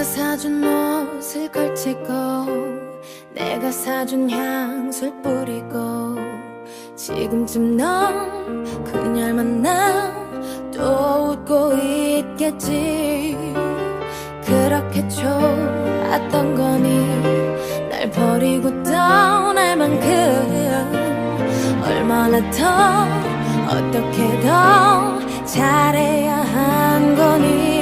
내가 사준 옷을 걸치고 내가 사준 향수를 뿌리고 지금쯤 넌 그녀를 만나 또 웃고 있겠지. 그렇게 좋았던 거니 날 버리고 떠날 만큼 얼마나 더 어떻게 더 잘해야 한 거니.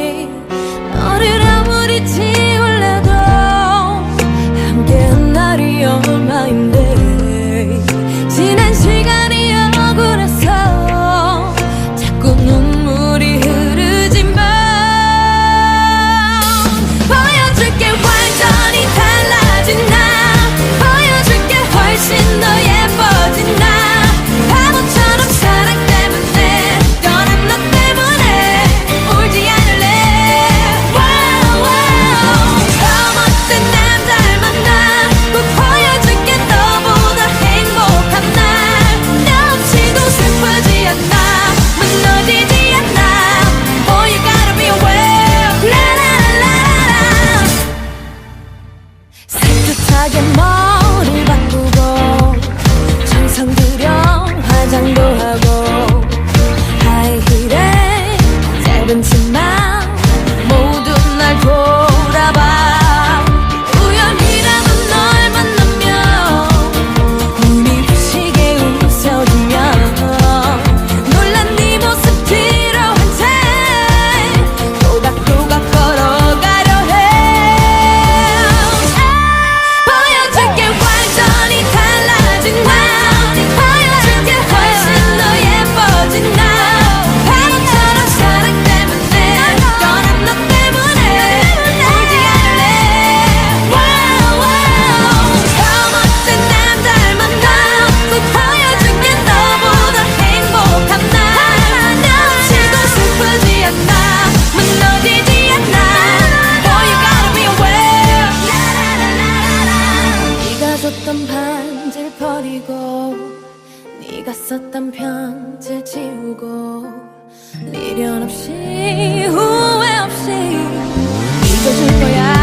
残酷。 썼던 편지 지우고 미련 없이 후회 없이 믿어줄 거야.